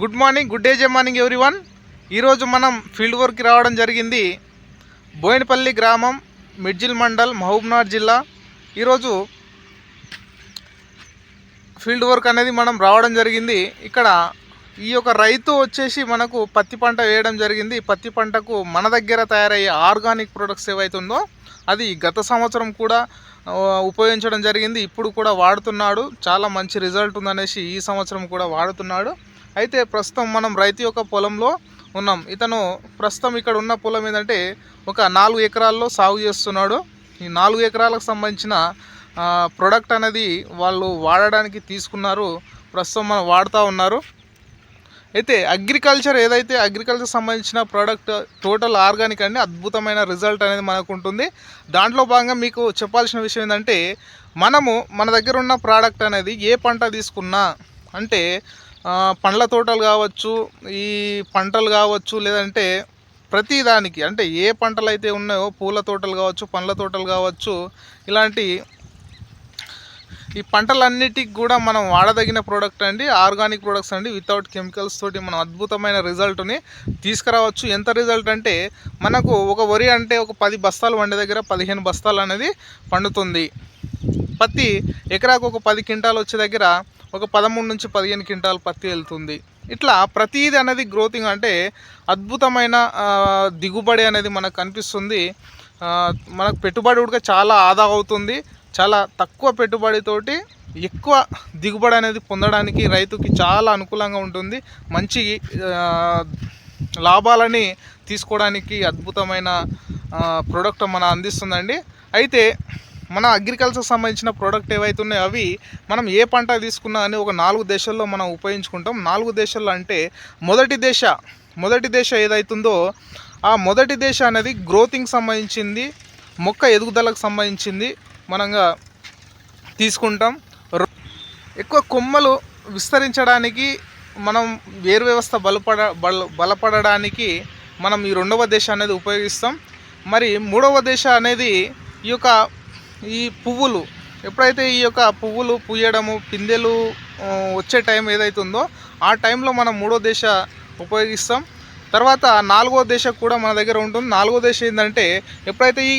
Good morning good day జే morning everyone ఈరోజు మనం ఫీల్డ్ వర్క్కి రావడం జరిగింది బోయినపల్లి గ్రామం మిడ్జిల్ మండల్ మహబూబ్నగర్ జిల్లా. ఈరోజు ఫీల్డ్ వర్క్ అనేది మనం రావడం జరిగింది. ఇక్కడ ఈ యొక్క రైతు వచ్చేసి మనకు పత్తి పంట వేయడం జరిగింది. పత్తి పంటకు మన దగ్గర తయారయ్యే ఆర్గానిక్ ప్రొడక్ట్స్ ఏవైతుందో అది గత సంవత్సరం కూడా ఉపయోగించడం జరిగింది. ఇప్పుడు కూడా వాడుతున్నాడు. చాలా మంచి రిజల్ట్ ఉందనేసి ఈ సంవత్సరం కూడా వాడుతున్నాడు. అయితే ప్రస్తుతం మనం రైతు యొక్క పొలంలో ఉన్నాం. ఇతను ప్రస్తుతం ఇక్కడ ఉన్న పొలం ఏంటంటే ఒక నాలుగు ఎకరాల్లో సాగు చేస్తున్నాడు. ఈ నాలుగు ఎకరాలకు సంబంధించిన ప్రొడక్ట్ అనేది వాళ్ళు వాడడానికి తీసుకున్నారు. ప్రస్తుతం మనం వాడుతూ ఉన్నారు. అయితే అగ్రికల్చర్ ఏదైతే అగ్రికల్చర్ సంబంధించిన ప్రోడక్ట్ టోటల్ ఆర్గానిక్ అండి అద్భుతమైన రిజల్ట్ అనేది మనకు ఉంటుంది. దాంట్లో భాగంగా మీకు చెప్పాల్సిన విషయం ఏంటంటే మనము మన దగ్గర ఉన్న ప్రోడక్ట్ అనేది ఏ పంట తీసుకున్నా అంటే పండ్ల తోటలు కావచ్చు ఈ పంటలు కావచ్చు లేదంటే ప్రతి దానికి అంటే ఏ పంటలు అయితే ఉన్నాయో పూల తోటలు కావచ్చు పండ్ల తోటలు కావచ్చు ఇలాంటి ఈ పంటలన్నిటికి కూడా మనం వాడదగిన ప్రోడక్ట్ అండి ఆర్గానిక్ ప్రొడక్ట్స్ అండి. వితౌట్ కెమికల్స్ తోటి మనం అద్భుతమైన రిజల్ట్ని తీసుకురావచ్చు. ఎంత రిజల్ట్ అంటే మనకు ఒక వరి అంటే ఒక పది బస్తాలు వండే దగ్గర పదిహేను బస్తాలు అనేది పండుతుంది. పత్తి ఎకరాకు ఒక పది క్వింటాలు వచ్చే దగ్గర ఒక పదమూడు నుంచి పదిహేను క్వింటాల్ పత్తి వెళ్తుంది. ఇట్లా ప్రతీది అనేది గ్రోతింగ్ అంటే అద్భుతమైన దిగుబడి అనేది మనకు కనిపిస్తుంది. మనకు పెట్టుబడి కూడా చాలా ఆదా అవుతుంది. చాలా తక్కువ పెట్టుబడితోటి ఎక్కువ దిగుబడి అనేది పొందడానికి రైతుకి చాలా అనుకూలంగా ఉంటుంది. మంచి లాభాలని తీసుకోవడానికి అద్భుతమైన ప్రోడక్ట్ మన అందిస్తుందండి. అయితే మన అగ్రికల్చర్ సంబంధించిన ప్రోడక్ట్ ఏవైతే ఉన్నాయో అవి మనం ఏ పంట తీసుకున్నా అని ఒక నాలుగు దేశాల్లో మనం ఉపయోగించుకుంటాం. నాలుగు దేశాల్లో అంటే మొదటి దేశ మొదటి దేశ ఏదైతుందో ఆ మొదటి దేశ అనేది గ్రోతింగ్ సంబంధించింది మొక్క ఎదుగుదలకు సంబంధించింది మనంగా తీసుకుంటాం. రొ- ఎక్కువ కొమ్మలు విస్తరించడానికి మనం వేరు వ్యవస్థ బలపడ బల బలపడడానికి మనం ఈ రెండవ దేశ అనేది ఉపయోగిస్తాం. మరి మూడవ దేశ అనేది ఈ యొక్క ఈ పువ్వులు ఎప్పుడైతే ఈ యొక్క పువ్వులు పూయడము పిందెలు వచ్చే టైం ఏదైతుందో ఆ టైంలో మనం మూడో దేశ ఉపయోగిస్తాం. తర్వాత నాలుగో దేశ కూడా మన దగ్గర ఉంటుంది. నాలుగో దేశ ఏంటంటే ఎప్పుడైతే ఈ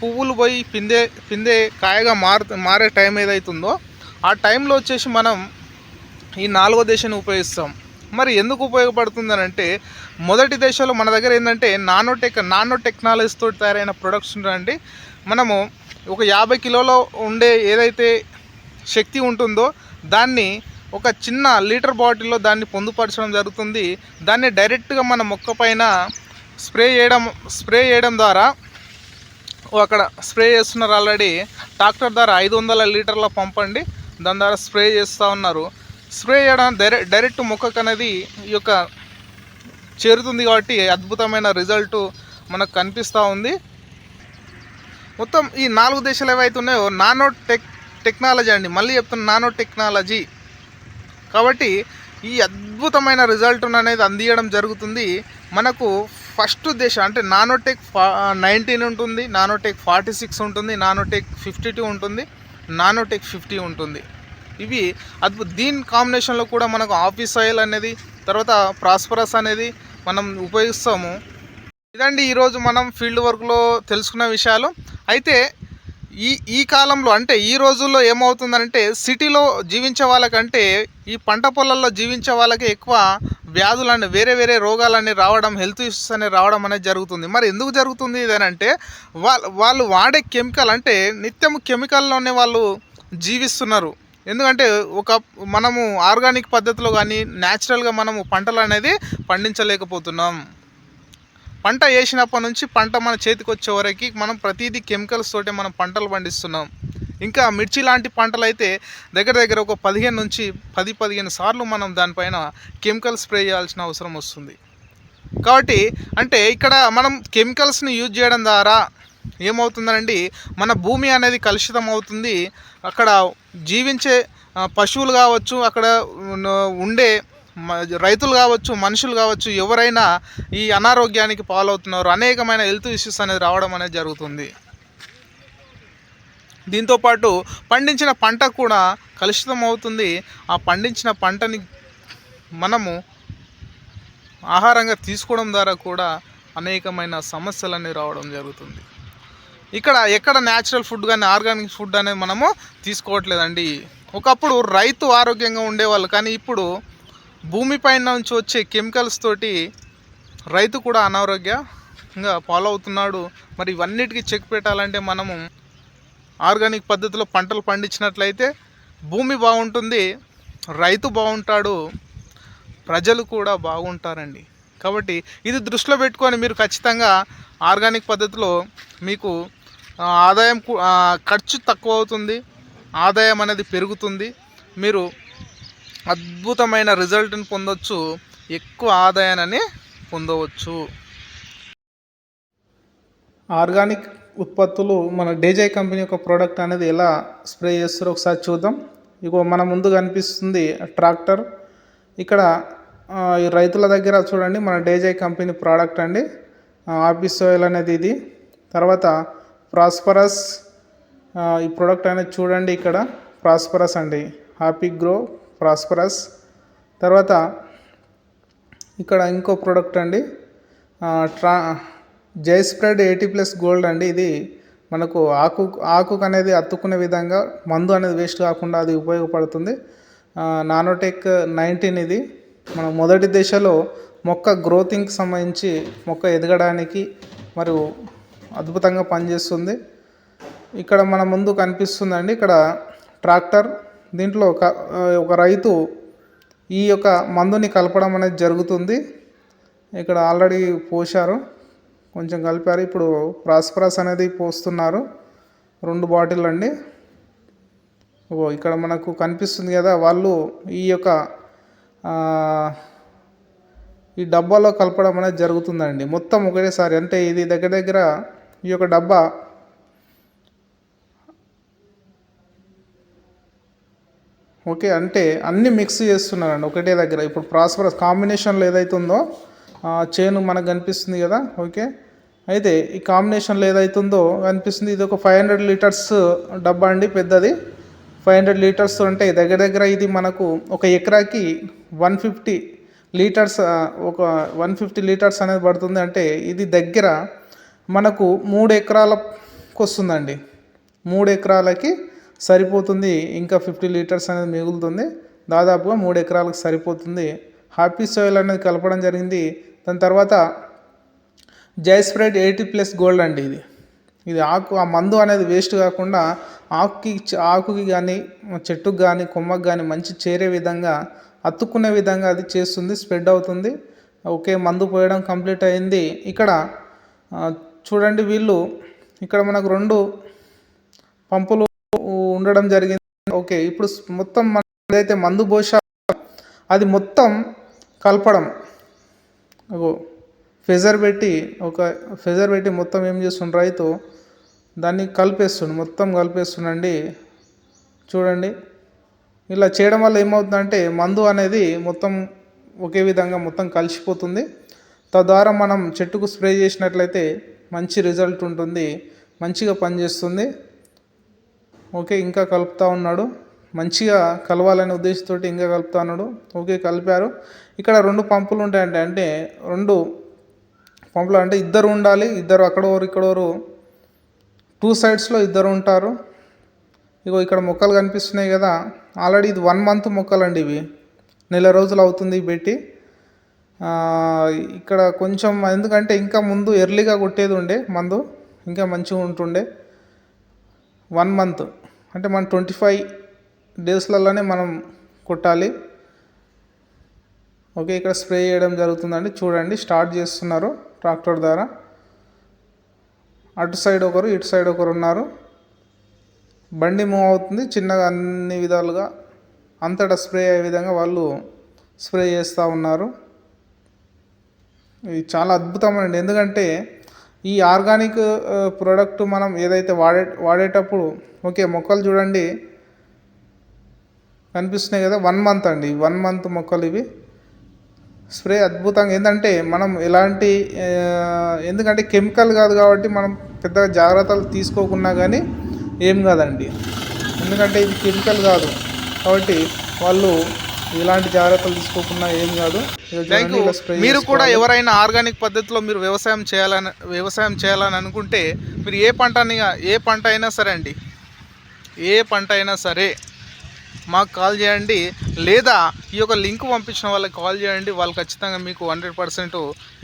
పువ్వులు పోయి పిందె పిందె కాయగా మారు మారే టైం ఏదైతుందో ఆ టైంలో వచ్చేసి మనం ఈ నాలుగో దేశాన్ని ఉపయోగిస్తాం. మరి ఎందుకు ఉపయోగపడుతుంది అంటే మొదటి దేశంలో మన దగ్గర ఏంటంటే నానో టెక్ నానో టెక్నాలజీతో తయారైన ప్రొడక్ట్స్ ఉంటాయండి. మనము ఒక యాభై కిలోలో ఉండే ఏదైతే శక్తి ఉంటుందో దాన్ని ఒక చిన్న లీటర్ బాటిల్లో దాన్ని పొందుపరచడం జరుగుతుంది. దాన్ని డైరెక్ట్గా మన మొక్క పైన స్ప్రే చేయడం స్ప్రే చేయడం ద్వారా అక్కడ స్ప్రే చేస్తున్నారు ఆల్రెడీ. ట్రాక్టర్ ద్వారా ఐదు వందల లీటర్ల పంపండి దాని ద్వారా స్ప్రే చేస్తూ ఉన్నారు. స్ప్రే చేయడం డైరెక్ట్ డైరెక్ట్ మొక్కకు అనేది ఈ యొక్క చేరుతుంది కాబట్టి అద్భుతమైన రిజల్ట్ మనకు కనిపిస్తూ ఉంది. మొత్తం ఈ నాలుగు దేశాలు ఏవైతే ఉన్నాయో నానో టెక్ టెక్నాలజీ అండి. మళ్ళీ చెప్తున్నా నానో టెక్నాలజీ. కాబట్టి ఈ అద్భుతమైన రిజల్ట్ అనేది అందియడం జరుగుతుంది. మనకు ఫస్ట్ దేశ అంటే నానోటెక్ ఫా నైన్టీన్ ఉంటుంది నానోటెక్ ఫార్టీ సిక్స్ ఉంటుంది నానోటెక్ ఫిఫ్టీ టూ ఉంటుంది నానోటెక్ ఫిఫ్టీ ఉంటుంది. ఇవి అద్భుత దీని కాంబినేషన్లో కూడా మనకు ఆఫీస్ ఆయిల్ అనేది తర్వాత ప్రాస్పరస్ అనేది మనం ఉపయోగిస్తాము. ఇదండి ఈరోజు మనం ఫీల్డ్ వర్క్లో తెలుసుకున్న విషయాలు. అయితే ఈ ఈ కాలంలో అంటే ఈ రోజుల్లో ఏమవుతుందంటే సిటీలో జీవించే వాళ్ళకంటే ఈ పంట పొలాల్లో జీవించే వాళ్ళకి ఎక్కువ వ్యాధులని వేరే వేరే రోగాలన్నీ రావడం హెల్త్ ఇష్యూస్ అనేవి రావడం అనేది జరుగుతుంది. మరి ఎందుకు జరుగుతుంది ఇదేనంటే వాళ్ళు వాళ్ళు వాడే కెమికల్ అంటే నిత్యం కెమికల్లోనే వాళ్ళు జీవిస్తున్నారు. ఎందుకంటే ఒక మనము ఆర్గానిక్ పద్ధతిలో కానీ న్యాచురల్గా మనము పంటలు అనేది పండించలేకపోతున్నాం. పంట వేసినప్పటి నుంచి పంట మన చేతికి వచ్చే వరకు మనం ప్రతిదీ కెమికల్స్ తోటే మనం పంటలు పండిస్తున్నాం. ఇంకా మిర్చి లాంటి పంటలు అయితే దగ్గర దగ్గర ఒక పదిహేను నుంచి పది పదిహేను సార్లు మనం దానిపైన కెమికల్ స్ప్రే చేయాల్సిన అవసరం వస్తుంది. కాబట్టి అంటే ఇక్కడ మనం కెమికల్స్ని యూజ్ చేయడం ద్వారా ఏమవుతుందండి? మన భూమి అనేది కలుషితం అవుతుంది. అక్కడ జీవించే పశువులు కావచ్చు అక్కడ ఉండే రైతులు కావచ్చు మనుషులు కావచ్చు ఎవరైనా ఈ అనారోగ్యానికి పాలవుతున్నారు అనేకమైన హెల్త్ ఇష్యూస్ అనేది రావడం అనేది జరుగుతుంది. దీంతోపాటు పండించిన పంట కూడా కలుషితం అవుతుంది. ఆ పండించిన పంటని మనము ఆహారంగా తీసుకోవడం ద్వారా కూడా అనేకమైన సమస్యలన్నీ రావడం జరుగుతుంది. ఇక్కడ ఎక్కడ న్యాచురల్ ఫుడ్ కానీ ఆర్గానిక్ ఫుడ్ అనేది మనము తీసుకోవట్లేదండి. ఒకప్పుడు రైతు ఆరోగ్యంగా ఉండేవాళ్ళు కానీ ఇప్పుడు భూమిపైన నుంచి వచ్చే కెమికల్స్ తోటి రైతు కూడా అనారోగ్యంగా పాలవుతున్నాడు మరి ఇవన్నిటికీ చెక్ పెట్టాలంటే మనము ఆర్గానిక్ పద్ధతిలో పంటలు పండించినట్లయితే భూమి బాగుంటుంది రైతు బాగుంటాడు ప్రజలు కూడా బాగుంటారండి. కాబట్టి ఇది దృష్టిలో పెట్టుకొని మీరు ఖచ్చితంగా ఆర్గానిక్ పద్ధతిలో మీకు ఆదాయం ఖర్చు తక్కువ అవుతుంది ఆదాయం అనేది పెరుగుతుంది. మీరు అద్భుతమైన రిజల్ట్ని పొందొచ్చు ఎక్కువ ఆదాయాన్ని పొందవచ్చు. ఆర్గానిక్ ఉత్పత్తులు మన డేజై కంపెనీ యొక్క ప్రోడక్ట్ అనేది ఎలా స్ప్రే చేస్తారో ఒకసారి చూద్దాం. ఇగో మన ముందు కనిపిస్తుంది ట్రాక్టర్. ఇక్కడ ఈ రైతుల దగ్గర చూడండి మన డేజై కంపెనీ ప్రోడక్ట్ అండి. ఆఫీస్ ఆయిల్ అనేది ఇది. తర్వాత ప్రాస్పరస్ ఈ ప్రోడక్ట్ అనేది చూడండి ఇక్కడ. ప్రాస్పరస్ అండి. Happy grow prosperous. తర్వాత ఇక్కడ ఇంకో ప్రోడక్ట్ అండి. ట్రా జై స్ప్రెడ్ ఎయిటీ ప్లస్ గోల్డ్ అండి. ఇది మనకు ఆకు ఆకుకు అనేది అత్తుకునే విధంగా మందు అనేది వేస్ట్ కాకుండా అది ఉపయోగపడుతుంది. నానోటెక్ నైన్టీన్ ఇది. మన మొదటి దశలో మొక్క గ్రోతింగ్కి సంబంధించి మొక్క ఎదగడానికి మరియు అద్భుతంగా పనిచేస్తుంది. ఇక్కడ మన ముందు కనిపిస్తుందండి. ఇక్కడ ట్రాక్టర్ దీంట్లో ఒక ఒక రైతు ఈ యొక్క మందుని కలపడం అనేది జరుగుతుంది. ఇక్కడ ఆల్రెడీ పోశారు. కొంచెం కలిపారు. ఇప్పుడు ప్రాస్పరస్ అనేది పోస్తున్నారు. రెండు బాటిల్ అండి. ఓ ఇక్కడ మనకు కనిపిస్తుంది కదా వాళ్ళు ఈ యొక్క ఈ డబ్బాలో కలపడం అనేది జరుగుతుందండి. మొత్తం ఒకటేసారి అంటే ఇది దగ్గర దగ్గర ఈ యొక్క డబ్బా ఓకే అంటే అన్ని మిక్స్ చేస్తున్నారండి ఒకటే దగ్గర. ఇప్పుడు ప్రాస్పరస్ కాంబినేషన్లో ఏదైతే ఉందో చైన్ చేను మనకు కనిపిస్తుంది కదా ఓకే. అయితే ఈ కాంబినేషన్లో ఏదైతుందో కనిపిస్తుంది ఇది ఒక ఫైవ్ హండ్రెడ్ లీటర్స్ డబ్బా అండి పెద్దది. ఫైవ్ హండ్రెడ్ లీటర్స్ అంటే దగ్గర దగ్గర ఇది మనకు ఒక ఎకరాకి వన్ ఫిఫ్టీ లీటర్స్ ఒక వన్ ఫిఫ్టీ లీటర్స్ అనేది పడుతుంది. అంటే ఇది దగ్గర మనకు మూడు ఎకరాలకు వస్తుందండి. మూడు ఎకరాలకి సరిపోతుంది. ఇంకా ఫిఫ్టీ లీటర్స్ అనేది మిగులుతుంది. దాదాపుగా మూడు ఎకరాలకు సరిపోతుంది. హ్యాపీ సాయిల్ అనేది కలపడం జరిగింది. దాని తర్వాత జై స్ప్రెడ్ ఎయిటీ ప్లస్ గోల్డ్ అండి ఇది. ఇది ఆకు ఆ మందు అనేది వేస్ట్ కాకుండా ఆకుకి ఆకుకి కానీ చెట్టుకు కానీ కొమ్మకు కానీ మంచి చేరే విధంగా అతుక్కునే విధంగా అది చేస్తుంది స్ప్రెడ్ అవుతుంది. ఓకే మందు పోయడం కంప్లీట్ అయింది. ఇక్కడ చూడండి వీళ్ళు. ఇక్కడ మనకు రెండు పంపులు ఉండడం జరిగింది. ఓకే ఇప్పుడు మొత్తం మనం ఏదైతే మందు పోసా అది మొత్తం కలపడం. ఫెజర్ పెట్టి ఒక ఫెజర్ పెట్టి మొత్తం ఏం చేస్తుండ్రు రైతు? దాన్ని కలిపేస్తుండు మొత్తం కలిపేస్తుండండి. చూడండి. ఇలా చేయడం వల్ల ఏమవుతుందంటే మందు అనేది మొత్తం ఒకే విధంగా మొత్తం కలిసిపోతుంది. తద్వారా మనం చెట్టుకు స్ప్రే చేసినట్లయితే మంచి రిజల్ట్ ఉంటుంది మంచిగా పనిచేస్తుంది. ఓకే ఇంకా కలుపుతూ ఉన్నాడు. మంచిగా కలవాలనే ఉద్దేశంతో ఇంకా కలుపుతా ఉన్నాడు. ఓకే కలిపారు. ఇక్కడ రెండు పంపులు ఉంటాయంటే అంటే రెండు పంపులు అంటే ఇద్దరు ఉండాలి ఇద్దరు అక్కడోరు ఇక్కడోరు. టూ సైడ్స్లో ఇద్దరు ఉంటారు. ఇగో ఇక్కడ మొక్కలు కనిపిస్తున్నాయి కదా. ఆల్రెడీ ఇది వన్ మంత్ మొక్కలండి ఇవి. నెల రోజులు అవుతుంది పెట్టి. ఇక్కడ కొంచెం ఎందుకంటే ఇంకా ముందు ఎర్లీగా కొట్టేది ఉండే మందు. ఇంకా మంచిగా ఉంటుండే. One month. అంటే మనం ట్వంటీ ఫైవ్ డేస్లలోనే మనం కొట్టాలి. ఓకే ఇక్కడ స్ప్రే చేయడం జరుగుతుందండి. చూడండి స్టార్ట్ చేస్తున్నారు ట్రాక్టర్ ద్వారా. అటు సైడ్ ఒకరు ఇటు సైడ్ ఒకరు ఉన్నారు. బండి మూవ్ అవుతుంది. చిన్నగా అన్ని విధాలుగా అంతటా స్ప్రే అయ్యే విధంగా వాళ్ళు స్ప్రే చేస్తూ ఉన్నారు. ఇది చాలా అద్భుతమండి ఎందుకంటే ఈ ఆర్గానిక్ ప్రోడక్ట్ మనం ఏదైతే వాడే వాడేటప్పుడు ఓకే మొక్కలు చూడండి. కనిపిస్తున్నాయి కదా వన్ మంత్ అండి. వన్ మంత్ మొక్కలు ఇవి. స్ప్రే అద్భుతంగా ఏంటంటే మనం ఎలాంటి ఎందుకంటే కెమికల్ కాదు కాబట్టి మనం పెద్దగా జాగ్రత్తలు తీసుకోకున్నా కానీ ఏం కాదండి. ఎందుకంటే ఇది కెమికల్ కాదు. కాబట్టి వాళ్ళు ఎలాంటి జాగ్రత్తలు తీసుకోకుండా ఏం కాదు. మీరు కూడా. ఎవరైనా ఆర్గానిక్ పద్ధతిలో మీరు వ్యవసాయం చేయాలని వ్యవసాయం చేయాలని అనుకుంటే మీరు ఏ పంటని ఏ పంట అయినా సరే అండి ఏ పంట అయినా సరే మాకు కాల్ చేయండి. లేదా ఈ యొక్క లింక్ పంపించిన వాళ్ళకి కాల్ చేయండి. వాళ్ళు ఖచ్చితంగా మీకు హండ్రెడ్ పర్సెంట్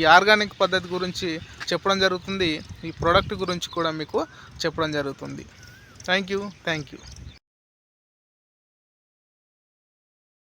ఈ ఆర్గానిక్ పద్ధతి గురించి చెప్పడం జరుగుతుంది. ఈ ప్రోడక్ట్ గురించి కూడా మీకు చెప్పడం జరుగుతుంది. Thank you thank you